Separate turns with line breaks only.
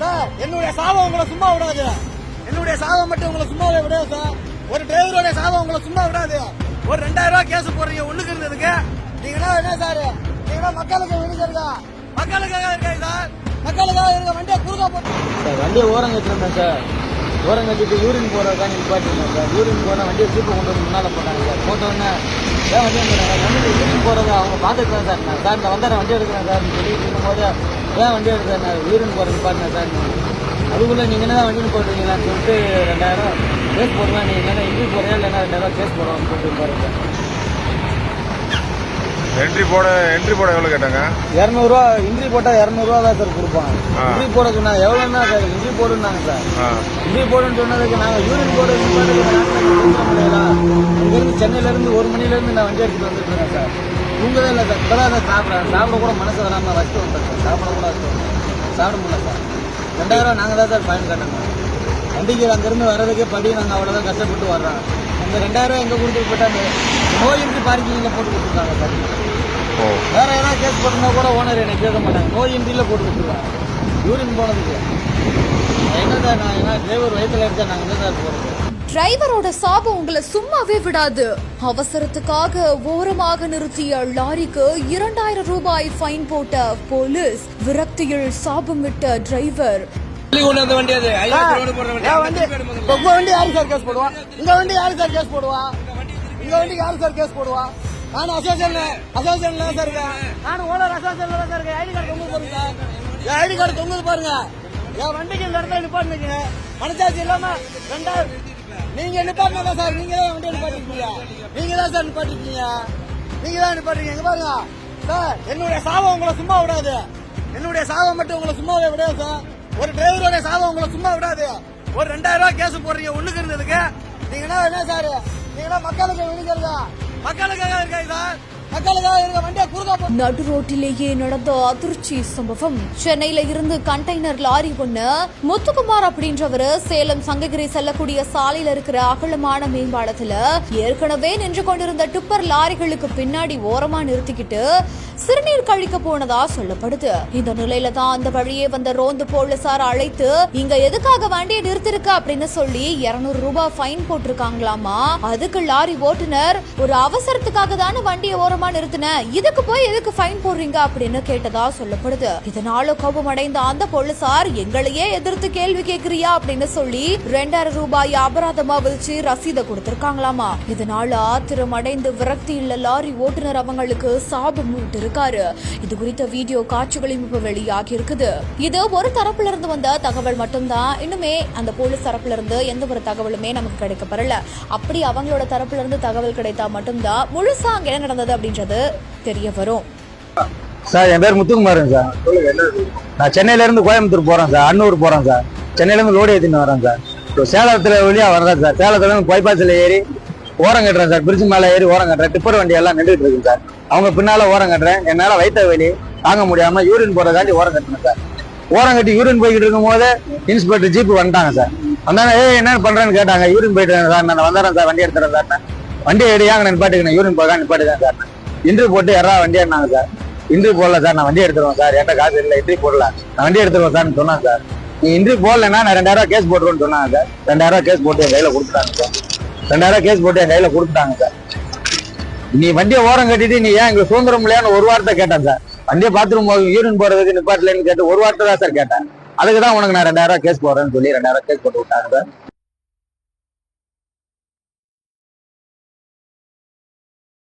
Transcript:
Sir என்னுடைய சாபம் உங்களை சும்மா விடாது. என்னுடைய சாபம் மட்டும் உங்களை சும்மாவே விடாது சார். ஒரு டிரைவருடைய சாபம் உங்களை சும்மா விடாது. ஒரு ரெண்டாயிரம் ரூபாய் கேஸ் போடுறீங்க ஒண்ணுக்கு இருந்ததுக்கு. நீங்க என்ன சார்? நீங்க மக்களுக்கு விழுந்திருக்கா மக்களுக்காக இருக்கா சார் மக்களுக்காக இருக்க வண்டியை குறுக்கா போட்டு.
சார் வண்டியை ஓரம் கட்டிருந்தேன் சார். ஓரம் கட்டிட்டு யூரின் போகிறதா நிப்பாட்டிருந்தேன் சார். யூரின் போனால் வண்டியை சீப்பு கொண்டு வந்து முன்னால் போனாங்க சார். போட்ட உடனே ஏன் வண்டி வந்துடுறாங்க வண்டி யூரின் போகிறத அவங்க பார்த்துருக்கேன் சார் நான் சார் நான் வந்தேன் வண்டி எடுக்கிறேன் சார் சொல்லிட்டு இருக்கும்போது ஏன் வண்டி எடுக்கிறேன்? நான் யூரின் போகிற நிப்பாட்டினேன் சார். அதுக்குள்ளே நீங்கள் என்ன வண்டி போடுறீங்களான்னு சொல்லிட்டு ரெண்டாயிரம் கேஸ் போடுவேன் நீங்கள் என்ன இன்ட்ரி போடுறீங்க இல்லைன்னா ரெண்டாயிரம் கேஸ் போடுவோம்னு சொல்லிட்டு பாருங்க
என்ட்ரி போட என்ட்ரி போட எவ்வளோ கேட்டாங்க?
இரநூறுவா இன்ட்ரி போட்டால் இரநூறுவா தான் சார் கொடுப்பாங்க.
ஆ.
இன்ட்ரி போட சொன்னாங்க எவ்வளோன்னா சார்? இன்ட்ரி போடுன்னாங்க சார். இட்லி போடுன்னு சொன்னதுக்கு நாங்கள் யூரின் போட இங்கேருந்து சென்னையிலேருந்து ஒரு மணிலேருந்து நான் வண்டி எடுத்துட்டு வந்துருக்கேன் சார். தூங்கவே இல்லை சார். இப்போதான் சார் சாப்பிட்றேன். சாப்பிட கூட மனசு வராமல் வச்சுட்டு வந்தேன் சார். சாப்பிட கூட வந்தேன் சாப்பிட முடியல சார். ரெண்டாயிரம் ரூபா நாங்கள் தான் சார் ஃபைன் கட்டணும். வண்டிக்கு அங்கேருந்து வர்றதுக்கே படி நாங்கள் அவ்வளோதான் கஷ்டப்பட்டு வர்றோம். அந்த ரெண்டாயிரம் ரூபா எங்கே கொடுத்துட்டு போட்டாங்க நோயின்றி பார்க்கிங்கில் போட்டு கொடுத்துருக்காங்க சார். வேற ஏதாவது கேஸ் போட்டிருந்தா கூட ஓனர் என்னை கேட்க மாட்டாங்க. நோயின்றியில் போட்டு கொடுத்துருக்காங்க யூரின் போனதுக்கு என்ன சார் நான் என்ன டிரைவர் வயிற்றுல இருக்கேன் நாங்கள் என்ன சார் போகிறது
டிரைவரோட சாபம் உங்களை சும்மாவே விடாது. அவசரத்துக்காக ஓரமாக நிறுத்திய லாரிக்கு இரண்டாயிரம் ரூபாய் ஃபைன் போட்ட போலீஸ் விரக்தியில் சாபம் விட்ட டிரைவர்
வண்டி வண்டி. யாரு சார் கேஸ் போடுவா? உங்க வண்டி யாரு சார் கேஸ் போடுவா? உங்க வண்டிக்கு யாரு சார் கேஸ் போடுவா? நானும் அசோசியேஷன்ல அசோசியேஷன்ல சார் இருக்கேன். நானும் ஓனர் அசோசியேஷன்ல தான் சார் இருக்கேன். ஐடி கார்டு தொங்குது பாருங்க என் ஐடி கார்டு தொங்குது பாருங்க. என் வண்டிக்கு இந்த இடத்துல நிப்பாட்டுங்க மனசாட்சி இல்லாம ரெண்டாயிரம் நீங்க நிப்பாட்டினா சார்? நீங்க தான் வண்டியை நிப்பாட்டிருக்கீங்க. நீங்க தான் சார் நிப்பாட்டிருக்கீங்க. நீங்க தான் நிப்பாட்டிருக்கீங்க. பாருங்க. சார் என்னுடைய சாபம் உங்களை சும்மா விடாது. என்னுடைய சாபம் மட்டும் உங்களை சும்மாவே விடாது சார். ஒரு டிரைவருடைய சாபம் உங்களை சும்மா விடாது. ஒரு ரெண்டாயிரம் ரூபாய் கேஸ் போடுறீங்க ஒண்ணுக்கு இருந்ததுக்கு. நீங்க என்ன என்ன சார்? நீங்க மக்களுக்கு விழுக்கிறதா மக்களுக்காக இருக்கா சார்
நடு ரோட்டிலேயே நடந்த அதிர்ச்சி சம்பவம். சென்னையில இருந்து கண்டெய்னர் லாரி ஒண்ணு. முத்துக்குமார் அப்படின்றவரு சேலம் சங்ககிரி செல்லக்கூடிய சாலையில இருக்கிற அகலமான மேம்பாலத்துல ஏற்கனவே நின்று கொண்டிருந்த டிப்பர் லாரிகளுக்கு பின்னாடி ஓரமா நிறுத்திக்கிட்டு சிறுநீர் கழிக்க போனதா சொல்லப்படுது. இந்த நிலையில தான் அந்த வழியே வந்த ரோந்து போலீசார் அழைத்து இங்க எதுக்காக வண்டியை நிறுத்திருக்க? அப்படின்னு சொல்லி 200 ரூபாய் ஃபைன் போட்டிருக்காங்களாமா? அதுக்கு லாரி ஓட்டுநர் ஒரு அவசரத்துக்காக தானே வண்டியை ஓரமா நிறுத்தின இதுக்கு போய் எதுக்கு ஃபைன் போடுறீங்க? அப்படின்னு கேட்டதா சொல்லப்படுது. இதனால கோபம் அடைந்த அந்த போலீசார் எங்களையே எதிர்த்து கேள்வி கேக்குறியா? அப்படின்னு சொல்லி ரெண்டாயிரம் ரூபாய் அபராதமா விதிச்சு ரசீதை கொடுத்திருக்காங்களாமா. இதனால ஆத்திரம் அடைந்து விரக்தி இல்ல லாரி ஓட்டுநர் அவங்களுக்கு சாபம் விட்டு இருக்காரு இது குறித்த வீடியோ காட்சிகளும் இப்ப வெளியாகி இருக்குது இது ஒரு தரப்புல இருந்து வந்த தகவல் மட்டும்தான். இன்னுமே அந்த போலீஸ் தரப்புல இருந்து எந்த ஒரு தகவலுமே நமக்கு கிடைக்கப்படல அப்படி அவங்களோட தரப்புல இருந்து தகவல் கிடைத்தா மட்டும்தான் முழுசா அங்க என்ன நடந்தது அப்படின்னு அப்படின்றது தெரிய வரும்.
சார் என் பேர் முத்துக்குமாருங்க சார். நான் சென்னையில இருந்து கோயம்புத்தூர் போறேன் சார் அன்னூர் போறேன் சார். சென்னையில இருந்து லோடு ஏற்றின்னு வரேன் சார். இப்போ சேலத்துல வழியா வர்றேன் சார். சேலத்துல இருந்து பைபாஸ்ல ஏறி ஓரம் கட்டுறேன் சார். பிரிட்ஜ் மேலே ஏறி ஓரம் கட்டுறேன். டிப்பர் வண்டி எல்லாம் நின்றுட்டு இருக்கு சார். அவங்க பின்னால ஓரம் கட்டுறேன். என்னால வயிற்ற வலி தாங்க முடியாம யூரின் போறதாண்டி ஓரம் கட்டுறேன் சார். ஓரம் கட்டி யூரின் போய்கிட்டு இருக்கும் போது இன்ஸ்பெக்டர் ஜீப் வந்துட்டாங்க சார். வந்தாங்க ஏ என்ன பண்றேன்னு கேட்டாங்க. யூரின் போயிட்டு சார். நான் வந்துடுறேன் சார். வண்டி எடுத்துறேன் சார். வண்டி எடுயாங்க நிப்பாட்டுக்கணும் யூரின் போக நிப்பாட்டுதான் சார். இன்ட்ரி போட்டு யாரா வண்டி ஏறினாங்க சார்? இன்ட்ரி போடல சார் நான் வண்டி எடுத்துருவேன் சார். என்கிட்ட காசு இல்லை இன்ட்ரி போடல. நான் வண்டி எடுத்துருவேன் சார்னு சொன்னாங்க சார். நீ இன்ட்ரி போடலன்னா நான் ரெண்டாயிரம் கேஸ் போட்டுருவேன்னு சொன்னாங்க சார். ரெண்டாயிரம் கேஸ் போட்டு என் கையில கொடுத்துட்டாங்க சார். ரெண்டாயிரம் கேஸ் போட்டு என் கையில கொடுத்துட்டாங்க சார். நீ வண்டியை ஓரம் கட்டிட்டு நீ ஏன் எங்களுக்கு சுதந்திரம் இல்லையான்னு ஒரு வார்த்தை கேட்டேன் சார். வண்டியை பாத்ரூம் யூரின் போறதுக்கு நிப்பாட்டலன்னு கேட்டு ஒரு வார்த்தை தான் சார் கேட்டேன். அதுக்கு தான் உனக்கு நான் ரெண்டாயிரம் கேஸ் போடுறேன்னு சொல்லி ரெண்டாயிரம் கேஸ் போட்டு விட்டாங்க சார்.